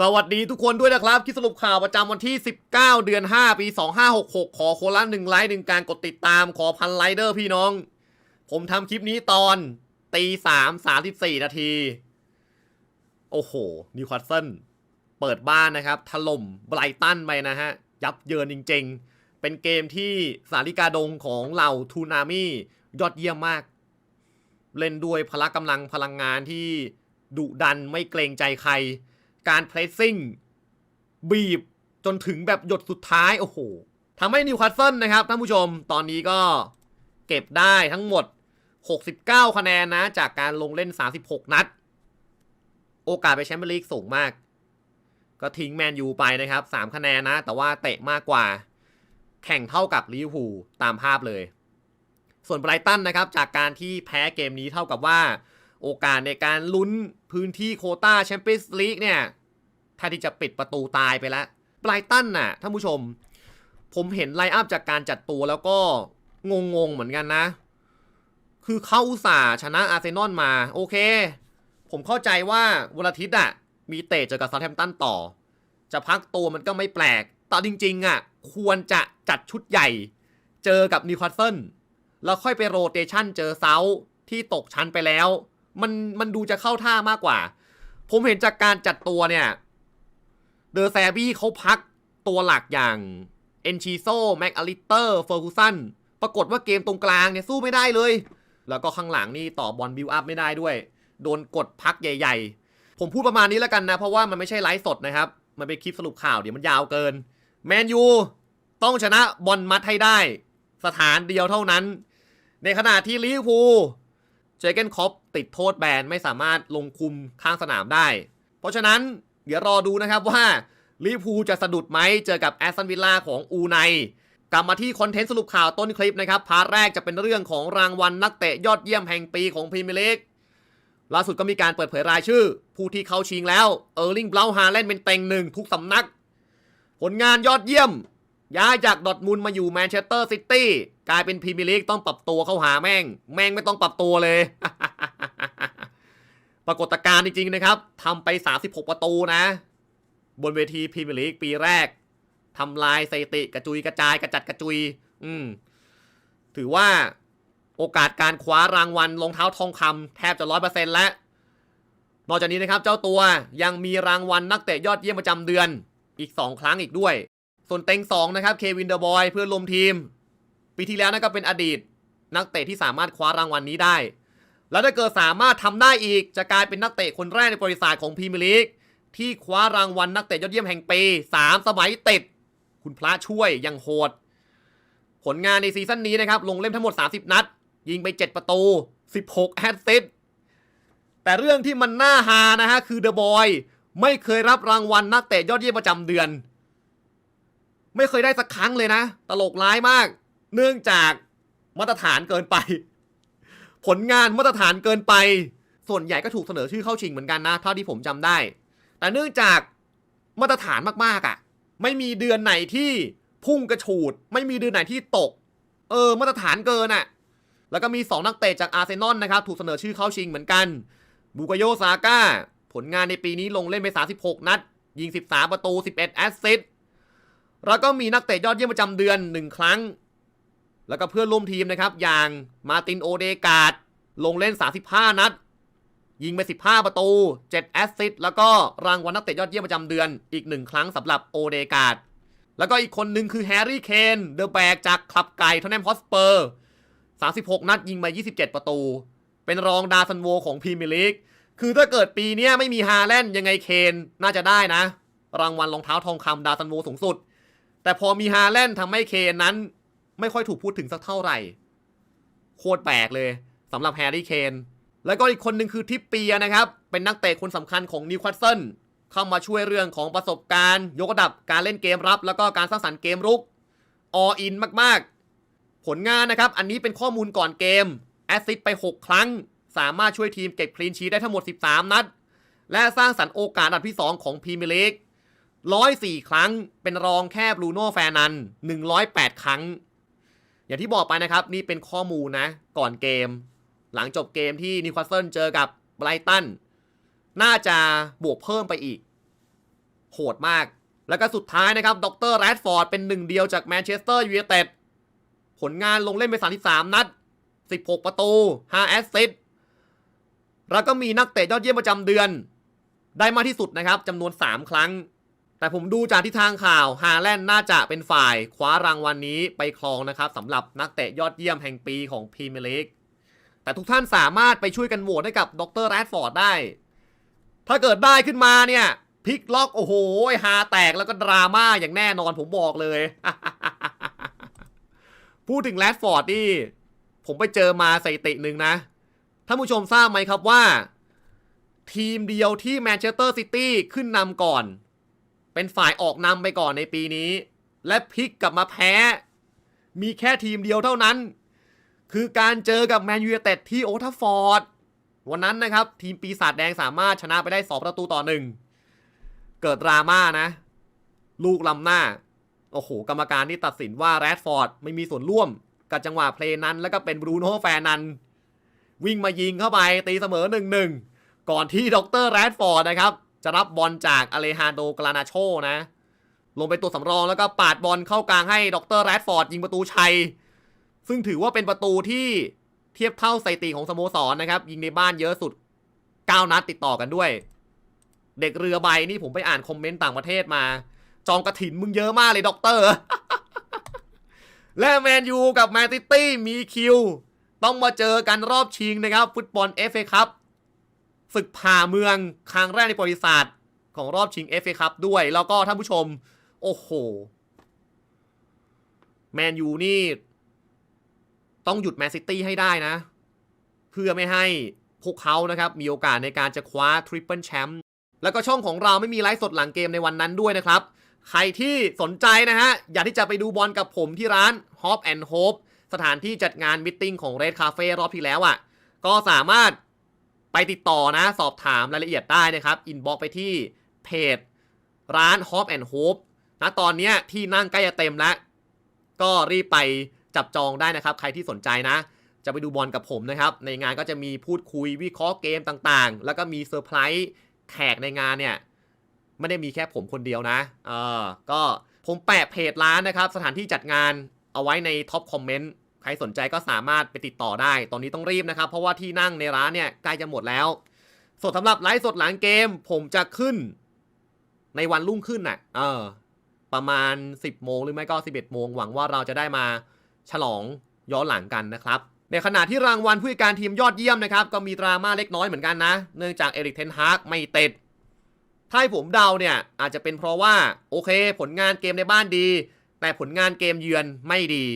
สวัสดีทุกคนด้วยนะครับคลิปสรุปข่าวประจำวันที่ 19 เดือน 5 ปี 2566 ขอโคนละหนึ่งไลค์หนึ่งการกดติดตามขอพันไลค์เดอร์พี่น้อง ผมทำคลิปนี้ตอนตีสามสามสิบสี่นาที โอ้โห นิวคาสเซิลเปิดบ้านนะครับ ถล่มไบรตันไปนะฮะ ยับเยินจริงๆ เป็นเกมที่สาริกาดงของเหล่าทูนามี่ยอดเยี่ยมมาก เล่นด้วยพละกำลังพลังงานที่ดุดันไม่เกรงใจใคร การเพรสซิ่งบีบจนถึงแบบหยดสุดท้าย โอ้โหทำให้นิวคาสเซิลนะครับท่านผู้ชมตอนนี้ก็เก็บได้ทั้งหมด 69 คะแนนนะ จากการลงเล่น 36 นัด โอกาสไปแชมเปี้ยนลีกสูงมาก ก็ทิ้งแมนยูไปนะครับ 3 คะแนนนะ แต่ว่าเตะมากกว่า แข่งเท่ากับลิเวอร์พูลตามภาพเลย ส่วนไบรตันนะครับ จากการที่แพ้เกมนี้เท่ากับว่า โอกาสในการลุ้นพื้นที่โคต้าแชมเปี้ยนส์ลีกเนี่ยแทนที่จะปิดประตูตายไปแล้วไบรตันน่ะท่านผู้ชม ผมเห็นไลน์อัพจากการจัดตัวแล้วก็งงๆเหมือนกันนะ คือเขาอุตส่าห์ชนะอาร์เซนอลมา โอเค ผมเข้าใจว่าวันอาทิตย์อะ มีเตะเจอกับซาแฮมตันต่อ จะพักตัวมันก็ไม่แปลกแต่จริงๆอะ ควรจะจัดชุดใหญ่ เจอกับนิวคาสเซิลแล้วค่อยไปโรเตชันเจอเซาที่ตกชั้นไปแล้ว มันมันดูจะเข้าท่ามากกว่า ผมเห็นจากการจัดตัวเนี่ยเดอแซบี้เขาพักตัวหลักอย่างเอนชิโซแม็กอลิเตอร์เฟอร์กูสันปรากฏว่าเกมตรงกลางเนี่ยสู้ไม่ได้เลย แล้วก็ข้างหลังนี่ต่อบอลบิวอัพไม่ได้ด้วย โดนกดพักใหญ่ ๆ ผมพูดประมาณนี้แล้วกันนะ เพราะว่ามันไม่ใช่ไลฟ์สดนะครับ มันเป็นคลิปสรุปข่าวเดี๋ยวมันยาวเกิน แมนยูต้องชนะบอลมัดให้ได้ สถานเดียวเท่านั้น ในขณะที่ลิเวอร์พูล เจเกนคอปติดโทษแบนไม่สามารถลงคุมข้างสนามได้ เพราะฉะนั้นเดี๋ยวรอดูนะครับว่าลิพูจะสะดุดไหมเจอกับแอสตันวิลล่าของอูไนกลับมาที่คอนเทนต์สรุปข่าวต้นคลิปนะครับ พาร์ทแรกจะเป็นเรื่องของรางวัลนักเตะยอดเยี่ยมแห่งปีของพรีเมียร์ลีกล่าสุดก็มีการเปิดเผยรายชื่อ ผู้ที่เข้าชิงแล้วเออร์ลิงเบลาฮาแลนด์เป็นเต็งหนึ่งทุกสำนัก ผลงานยอดเยี่ยม ย้ายจากดอทมุนมาอยู่แมนเชสเตอร์ซิตี้ กลายเป็นพรีเมียร์ลีกต้องปรับตัวเข้าหาแม่ง แม่งไม่ต้องปรับตัวเลย ปรากฏการณ์จริงๆนะครับทำไป 36 ประตูนะ บนเวทีพรีเมียร์ลีกปีแรกทำลายสถิติกระจุยกระจายกระจัดกระจุย อืมถือว่าโอกาสการคว้ารางวัลรองเท้าทองคำแทบจะร้อยเปอร์เซ็นต์แล้ว นอกจากนี้นะครับ เจ้าตัวยังมีรางวัลนักเตะยอดเยี่ยมประจำเดือนอีก 2 ครั้งอีกด้วย ส่วนเต็ง2นะครับเควินเดอร์บอยเพื่อนรวมทีม ปีที่แล้วนั่นก็เป็นอดีตนักเตะที่สามารถคว้ารางวัลนี้ได้ แล้วถ้าเกิดสามารถทำได้อีก จะกลายเป็นนักเตะคนแรกในประวัติศาสตร์ของพรีเมียร์ลีกที่คว้ารางวัลนักเตะยอดเยี่ยมแห่งปี3สมัยติด คุณพระช่วยยังโหด ผลงานในซีซั่นนี้นะครับ ลงเล่นทั้งหมด 30 นัด ยิงไป 7 ประตู 16 แอสซิสต์แต่เรื่องที่มันน่าฮานะฮะ คือเดอะบอยไม่เคยรับรางวัลนักเตะยอดเยี่ยมประจำเดือน ไม่เคยได้สักครั้งเลยนะ ตลกร้ายมาก เนื่องจากมาตรฐานเกินไป ผลงานมาตรฐานเกินไป ส่วนใหญ่ก็ถูกเสนอชื่อเข้าชิงเหมือนกันนะ เท่าที่ผมจำได้ แต่เนื่องจากมาตรฐานมากๆอะ่ะ ไม่มีเดือนไหนที่พุ่งกระฉูด ไม่มีเดือนไหนที่ตก เออ มาตรฐานเกินอะ่ะ แล้วก็มี 2 นักเตะจากอาร์เซนอลนะครับ ถูกเสนอชื่อเข้าชิงเหมือนกัน บูกโยซาก้า ผลงานในปีนี้ลงเล่นไป 36 นัด ยิง 13 ประตู 11 แอสซิสต์แล้วก็มีนักเตะยอดเยี่ยมประจำเดือน 1 ครั้ง แล้วก็เพื่อนร่วมทีมนะครับ อย่างมาตินโอเดกาดลงเล่น 35 นัด ยิงไป 15 ประตู 7 แอสซิสต์แล้วก็รางวัลนักเตะยอดเยี่ยมประจำเดือนอีก1ครั้งสำหรับโอเดกาดแล้วก็อีกคนหนึ่งคือแฮร์รี่เคนเดอะแบกจากคลับไก่ทอนแนมฮอสเปอร์ 36 นัดยิงมา 27 ประตู เป็นรองดาซันโวของพรีเมียร์ลีกคือถ้าเกิดปีนี้ไม่มีฮาแลนด์ยังไงเคนน่าจะได้นะ รางวัลรองเท้าทองคำดาซันโวสูงสุด แต่พอมีฮาแลนด์ทำให้เคนนั้น ไม่ค่อยถูกพูดถึงสักเท่าไหร่ โคตรแปลกเลยสำหรับแฮร์รี่เคนแล้วก็อีกคนหนึ่งคือทิปเปียนะครับ เป็นนักเตะคนสำคัญของนิวคาสเซิลเข้ามาช่วยเรื่องของประสบการณ์ ยกระดับการเล่นเกมรับ แล้วก็การสร้างสรรค์เกมรุกออินมากๆ ผลงานนะครับ อันนี้เป็นข้อมูลก่อนเกมแอสซิสไป 6 ครั้ง สามารถช่วยทีมเก็บคลีนชีได้ทั้งหมด 13 นัด และสร้างสรรค์โอกาสอันดับที่ 2 ของพรีเมียร์ลีก104 ครั้ง เป็นรองแค่บรูโน่แฟร์นัน108 ครั้ง อย่างที่บอกไปนะครับ นี่เป็นข้อมูลนะ ก่อนเกม หลังจบเกมที่นิวคาสเซิลเจอกับไบรตันน่าจะบวกเพิ่มไปอีก โหดมาก แล้วก็สุดท้ายนะครับ ดรแรดฟอร์ดเป็นหนึ่งเดียวจากแมนเชสเตอร์ยูไนเต็ดผลงานลงเล่นไป 33 นัด 16 ประตู 5 แอสซิสต์แล้วก็มีนักเตะยอดเยี่ยมประจำเดือน ได้มากที่สุดนะครับจำนวน 3 ครั้ง แต่ผมดูจากที่ทางข่าวฮาแลนด์น่าจะเป็นฝ่ายคว้ารางวัลนนี้ไปครองนะครับสำหรับนักเตะยอดเยี่ยมแห่งปีของพรีเมียร์ลีกแต่ทุกท่านสามารถไปช่วยกันโหวตให้กับดรแรดฟอร์ดได้ ถ้าเกิดได้ขึ้นมาเนี่ยพลิกล็อกโอ้โหฮาแตกแล้วก็ดราม่าอย่างแน่นอนผมบอกเลย พูดถึงแรดฟอร์ดนี่ผมไปเจอมาสถิติหนึ่งนะท่านผู้ชมทราบไหมครับว่า ทีมเดียวที่แมนเชสเตอร์ซิตี้ขึ้นนำก่อน เป็นฝ่ายออกนำไปก่อนในปีนี้ และพลิกกลับมาแพ้ มีแค่ทีมเดียวเท่านั้น คือการเจอกับแมนยูเต็ดที่โอทัฟฟอร์ด วันนั้นนะครับ ทีมปีศาจแดงสามารถชนะไปได้ 2 ประตูต่อหนึ่งเกิดดราม่านะ ลูกลำหน้า โอ้โห กรรมการที่ตัดสินว่าแรดฟอร์ดไม่มีส่วนร่วม กับจังหวะเพลย์นั้น แล้วก็เป็นบรูโน่แฟร์นัน วิ่งมายิงเข้าไปตีเสมอ1-1ก่อนที่ดรแรดฟอร์ดนะครับ จะรับบอลจากอเลฮานโดกลานาโชนะ ลงเป็นตัวสำรองแล้วก็ปาดบอลเข้ากลางให้ดรแรดฟอร์ดยิงประตูชัย ซึ่งถือว่าเป็นประตูที่เทียบเท่าสถิติของสโมสรนนะครับ ยิงในบ้านเยอะสุด 9 นัดติดต่อกันด้วย เด็กเรือใบนี่ผมไปอ่านคอมเมนต์ต่างประเทศมา จองกระถินมึงเยอะมากเลยด็อกเตอร์และแมนยูกับแมนซิตี้มีคิว ต้องมาเจอกันรอบชิงนะครับ ฟุตบอล FA ครับ ศึกผ่าเมืองครั้งแรกในประวัติศาสตร์ของรอบชิง FA ครับด้วย แล้วก็ท่านผู้ชม โอ้โห แมนยูนี่ ต้องหยุดแมนซิตี้ให้ได้นะ เพื่อไม่ให้พวกเขานะครับ มีโอกาสในการจะคว้าทริปเปิลแชมป์แล้วก็ช่องของเราไม่มีไลฟ์สดหลังเกมในวันนั้นด้วยนะครับ ใครที่สนใจนะฮะ อยากที่จะไปดูบอลกับผมที่ร้าน Hop and Hope สถานที่จัดงานมิทติ้งของ Red Cafe รอบที่แล้วอะ่ะ ก็สามารถ ไปติดต่อนะสอบถามรายละเอียดได้นะครับ อินบ็อกไปที่เพจร้าน Hop and Hope นะตอนนี้ที่นั่งใกล้จะเต็มแล้ว ก็รีบไปจับจองได้นะครับ ใครที่สนใจนะ จะไปดูบอลกับผมนะครับ ในงานก็จะมีพูดคุยวิเคราะห์เกมต่างๆ แล้วก็มีเซอร์ไพรส์แขกในงานเนี่ย ไม่ได้มีแค่ผมคนเดียวนะเออก็ผมแปะเพจร้านนะครับ สถานที่จัดงานเอาไว้ในท็อปคอมเมนต์ ใครสนใจก็สามารถไปติดต่อได้ ตอนนี้ต้องรีบนะครับ เพราะว่าที่นั่งในร้านเนี่ยใกล้จะหมดแล้วส่วนสำหรับไลฟ์สดหลังเกม ผมจะขึ้น ในวันรุ่งขึ้นน่ะ เออ ประมาณ 10โมงหรือไม่ก็ 11โมงหวังว่าเราจะได้มาฉลองย้อนหลังกันนะครับ ในขณะที่รางวัลผู้การทีมยอดเยี่ยมนะครับ ก็มีดราม่าเล็กน้อยเหมือนกันนะ เนื่องจากเอริกเทนฮากไม่ติดถ้าผมเดาเนี่ย อาจจะเป็นเพราะว่า โอเค ผลงานเกมในบ้านดี แต่ผลงานเกมเยือนไม่ดี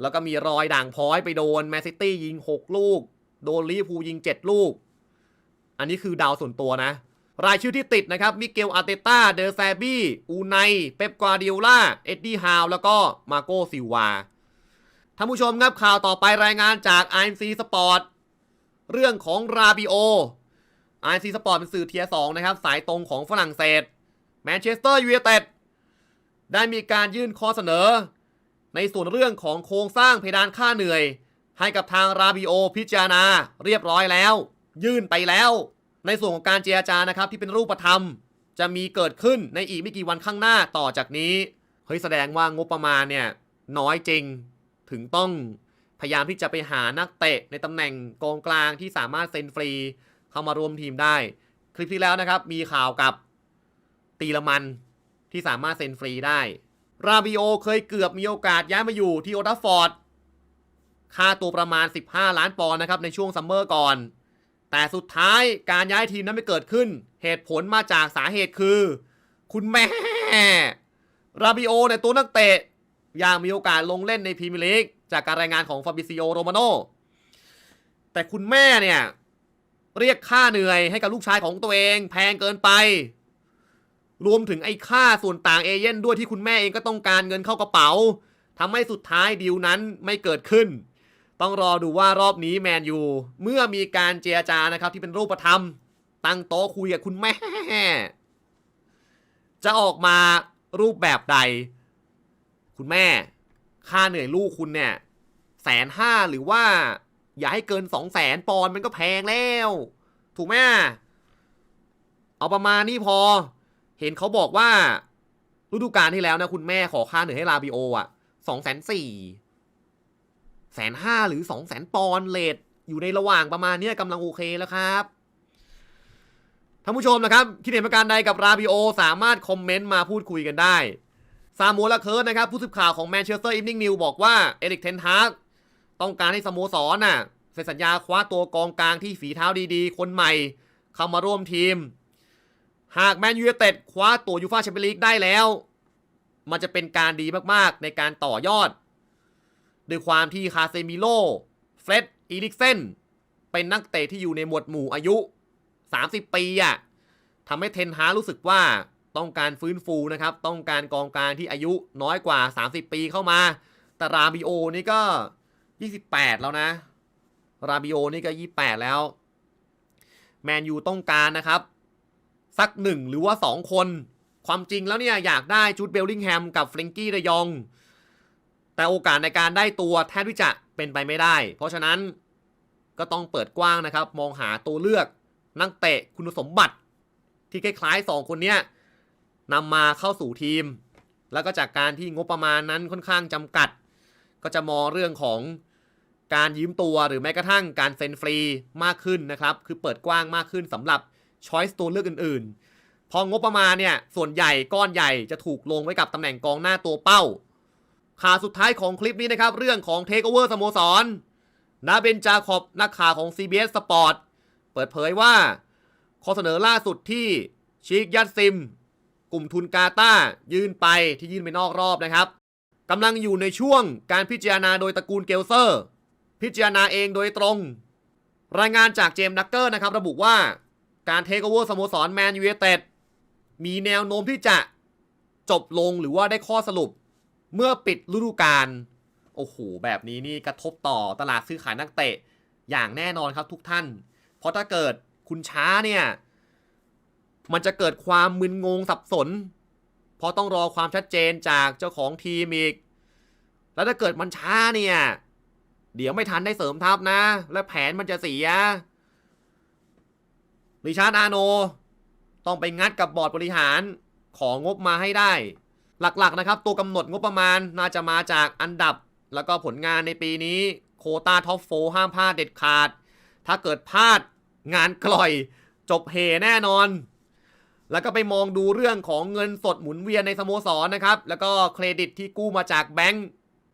แล้วก็มีรอยด่างพ้อยไปโดนแมนซิตี้ยิง 6 ลูก โดนลิเวอร์พูลยิง 7 ลูก อันนี้คือดาวส่วนตัวนะ รายชื่อที่ติดนะครับ มิเกล อาร์เตต้า เดอแซบี้ อูไน เป๊ป กวาดิโอลา เอ็ดดี้ ฮาว แล้วก็มาโกซิวา ท่านผู้ชมครับข่าวต่อไปรายงานจาก IMC Sport เรื่องของราบิโอ IMC Sport เป็นสื่อเทียร์สองนะครับ สายตรงของฝรั่งเศส แมนเชสเตอร์ยูไนเต็ด ได้มีการยื่นข้อเสนอ ในส่วนเรื่องของโครงสร้างเพดานค่าเหนื่อย ให้กับทางราบิโอพิจารณาเรียบร้อยแล้ว ยื่นไปแล้ว ในส่วนของการเจรจานะครับที่เป็นรูปธรรม จะมีเกิดขึ้นในอีกไม่กี่วันข้างหน้าต่อจากนี้เฮ้ยแสดงว่างบประมาณเนี่ยน้อยจริงถึงต้องพยายามที่จะไปหานักเตะในตำแหน่งกองกลางที่สามารถเซ็นฟรี เข้ามารวมทีมได้ คลิปที่แล้วนะครับมีข่าวกับตีละมันที่สามารถเซ็นฟรีได้ ราบิโอเคยเกือบมีโอกาสย้ายมาอยู่ที่โอทัฟฟอร์ด ค่าตัวประมาณ 15 ล้านปอนด์นะครับในช่วงซัมเมอร์ก่อน แต่สุดท้ายการย้ายทีมนั้นไม่เกิดขึ้น เหตุผลมาจากสาเหตุคือ คุณแม่ ราบิโอในตัวนักเตะยังมีโอกาสลงเล่นในพรีเมียร์ลีกจากการรายงานของฟาบิซิโอโรมาโนแต่คุณแม่เนี่ย เรียกค่าเหนื่อยให้กับลูกชายของตัวเอง แพงเกินไป รวมถึงไอ้ค่าส่วนต่างเอเย่นด้วยที่คุณแม่เองก็ต้องการเงินเข้ากระเป๋าทำให้สุดท้ายดีลนั้นไม่เกิดขึ้น ต้องรอดูว่ารอบนี้แมนยูเมื่อมีการเจรจานะครับที่เป็นรูปธรรม ตั้งโต๊ะคุยกับคุณแม่ จะออกมารูปแบบใด คุณแม่ ค่าเหนื่อยลูกคุณเนี่ยแสนห้าหรือว่า อย่าให้เกินสองแสนปอนมันก็แพงแล้ว ถูกไหมเอาประมาณนี้พอ เห็นเขาบอกว่าฤดูกาลที่แล้วนะ คุณแม่ขอค่าเหนื่อยให้ลาบิโออะสองแสนสี่แสนห้าหรือสองแสนปอนเลทอยู่ในระหว่างประมาณเนี้ยกำลังโอเคแล้วครับท่านผู้ชมนะครับ คิดเห็นประการใดกับราบิโอ สามารถคอมเมนต์มาพูดคุยกันได้ ซามูลเคิร์ดนะครับ ผู้สื่อข่าวของแมนเชสเตอร์อีฟนิ่งนิวบอกว่า เอริกเทนฮากต้องการให้สโมสรน่ะเซ็นสัญญาคว้าตัวกองกลางที่ฝีเท้าดีๆ คนใหม่ เข้ามาร่วมทีม หากแมนยูเต็ดคว้าตัวยูฟ่าแชมเปี้ยนลีกได้แล้ว มันจะเป็นการดีมากๆในการต่อยอดด้วยความที่คาเซมิโลเฟร็ดอีลิกเซนเป็นนักเตะที่อยู่ในหมวดหมู่อายุ 30 ปีอะทำให้เทนฮารู้สึกว่าต้องการฟื้นฟูนะครับ ต้องการกองกลางที่อายุน้อยกว่า 30 ปีเข้ามาแต่ราบิโอนี่ก็ 28 แล้วนะ ราบิโอนี่ก็ 28 แล้ว แมนยูต้องการนะครับ สักหนึ่งหรือว่า 2 คน ความจริงแล้วเนี่ยอยากได้จูดเบลลิงแฮมกับเฟรงกี้เดยอง แต่โอกาสในการได้ตัวแทบที่จะเป็นไปไม่ได้ เพราะฉะนั้นก็ต้องเปิดกว้างนะครับ มองหาตัวเลือกนักเตะคุณสมบัติ ที่คล้ายๆ 2 คนเนี้ยนำมาเข้าสู่ทีม แล้วก็จากการที่งบประมาณนั้นค่อนข้างจำกัด ก็จะมองเรื่องของการยืมตัวหรือแม้กระทั่งการเซ็นฟรีมากขึ้นนะครับ คือเปิดกว้างมากขึ้นสำหรับ ช้อยส์ตัวเลือกอื่นๆ พองบประมาณเนี่ย ส่วนใหญ่ก้อนใหญ่จะถูกลงไว้กับตำแหน่งกองหน้าตัวเป้า ข่าวสุดท้ายของคลิปนี้นะครับ เรื่องของเทคโอเวอร์สโมสรนาเบนจาคอบนักข่าวของ CBS Sport เปิดเผยว่า ข้อเสนอล่าสุดที่ชิกยัตซิม กลุ่มทุนกาตายื่นไปที่ยื่นไปนอกรอบนะครับกำลังอยู่ในช่วงการพิจารณาโดยตระกูลเกลเซอร์ พิจารณาเองโดยตรง รายงานจากเจมส์ดักเกอร์นะครับ ระบุว่า การเทคโอเวอร์สโมสรแมนยูไนเต็ดมีแนวโน้มที่จะจบลงหรือว่าได้ข้อสรุป เมื่อปิดฤดูกาลโอ้โหแบบนี้นี่กระทบต่อตลาดซื้อขายนักเตะอย่างแน่นอนครับทุกท่าน เพราะถ้าเกิดคุณช้าเนี่ย มันจะเกิดความมึนงงสับสน เพราะต้องรอความชัดเจนจากเจ้าของทีมอีก แล้วถ้าเกิดมันช้าเนี่ย เดี๋ยวไม่ทันได้เสริมทัพนะ และแผนมันจะเสีย ริชาร์ดอาโน ต้องไปงัดกับบอร์ดบริหารของงบมาให้ได้ หลักๆนะครับ ตัวกำหนดงบประมาณน่าจะมาจากอันดับ แล้วก็ผลงานในปีนี้ โคตาท็อปโฟห้ามพลาดเด็ดขาด ถ้าเกิดพลาดงานกล่อย จบเฮแน่นอน แล้วก็ไปมองดูเรื่องของเงินสดหมุนเวียนในสโมสรนะครับ แล้วก็เครดิตที่กู้มาจากแบงค์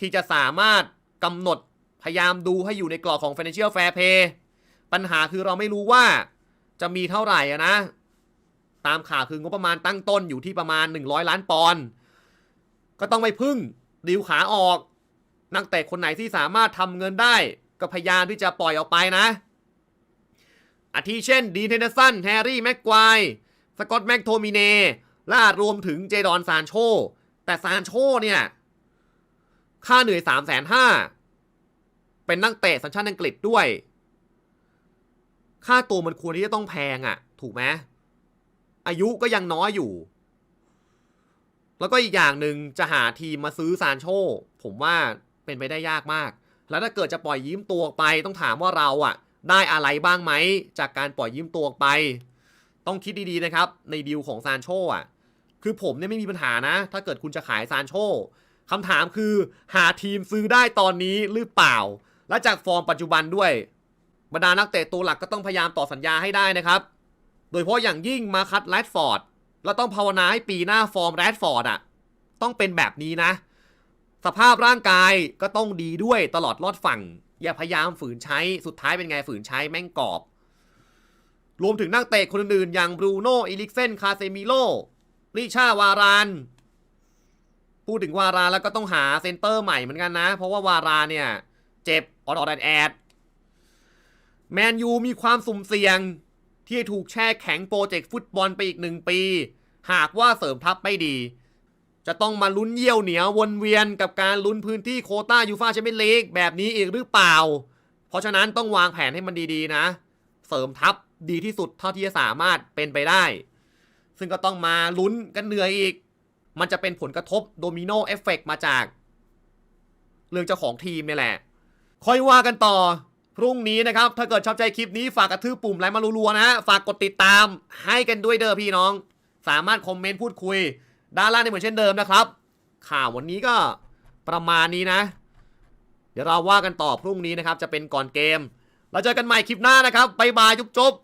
ที่จะสามารถกำหนดพยายามดูให้อยู่ในกรอบของ Financial Fair Play ปัญหาคือเราไม่รู้ว่า จะมีเท่าไหร่อะนะ ตามข่าวคืองบประมาณตั้งต้นอยู่ที่ประมาณ 100 ล้านปอนด์ก็ต้องไปพึ่งดิวขาออกนักเตะคนไหนที่สามารถทำเงินได้ ก็พยายามที่จะปล่อยออกไปนะ อาทิเช่น ดีนเทนเดอร์สันแฮร์รี่แม็กควายสกอตแม็กโทมิเนและอารวมถึงเจดอนซานโช แต่ซานโชเนี่ย ค่าเหนื่อย3 5 0 0 0เป็นนักเตะสัญชาติอังกฤษด้วย ค่าตัวมันควรที่จะต้องแพงอะ่ะ ถูกไหมอายุก็ยังน้อยอยู่ แล้วก็อีกอย่างหนึ่งจะหาทีมมาซื้อซานโช ผมว่าเป็นไปได้ยากมาก แล้วถ้าเกิดจะปล่อยยืมตัวไปต้องถามว่าเราอะได้อะไรบ้างไหมจากการปล่อยยืมตัวไป ต้องคิดดีๆนะครับ ในดีลของซานโชอะ คือผมเนี่ยไม่มีปัญหานะ ถ้าเกิดคุณจะขายซานโชคำถามคือหาทีมซื้อได้ตอนนี้หรือเปล่า และจากฟอร์มปัจจุบันด้วย บรรดานักเตะตัวหลักก็ต้องพยายามต่อสัญญาให้ได้นะครับ โดยเฉพาะอย่างยิ่งมาคัดแรดฟอร์ดแล้วต้องภาวนาให้ปีหน้าฟอร์มแรดฟอร์ดอะต้องเป็นแบบนี้นะ สภาพร่างกายก็ต้องดีด้วยตลอดรอดฝั่ง อย่าพยายามฝืนใช้สุดท้ายเป็นไงฝืนใช้แม่งกรอบ รวมถึงนักเตะคนอื่นๆ อย่างบรูโน่อิลิกเซนคาเซมิโลริชาวารานพูดถึงวารานแล้วก็ต้องหาเซนเตอร์ใหม่เหมือนกันนะ เพราะว่าวารานเนี่ย เจ็บออดอดแอดแอด แมนยูมีความสุ่มเสี่ยง ที่จะถูกแช่แข็งโปรเจกต์ฟุตบอลไปอีกหนึ่งปี หากว่าเสริมทัพไม่ดี จะต้องมาลุ้นเยี่ยวเหนียววนเวียนกับการลุ้นพื้นที่โคต้ายูฟาแชมเปี้ยนลีกแบบนี้อีกหรือเปล่า เพราะฉะนั้นต้องวางแผนให้มันดีๆนะ เสริมทัพดีที่สุดเท่าที่จะสามารถเป็นไปได้ ซึ่งก็ต้องมาลุ้นกันเหนื่อยอีก มันจะเป็นผลกระทบโดมิโนเอฟเฟกมาจาก เรื่องเจ้าของทีมนี่แหละ ค่อยว่ากันต่อ พรุ่งนี้นะครับ ถ้าเกิดชอบใจคลิปนี้ฝากกระทืบปุ่มไลค์มารัวๆนะฮะ ฝากกดติดตามให้กันด้วยเด้อพี่น้อง สามารถคอมเมนต์พูดคุย ด้านล่างได้เหมือนเช่นเดิมนะครับ ข่าววันนี้ก็ประมาณนี้นะ เดี๋ยวเราว่ากันต่อพรุ่งนี้นะครับ จะเป็นก่อนเกม เราเจอกันใหม่คลิปหน้านะครับบ๊ายบายจุ๊บ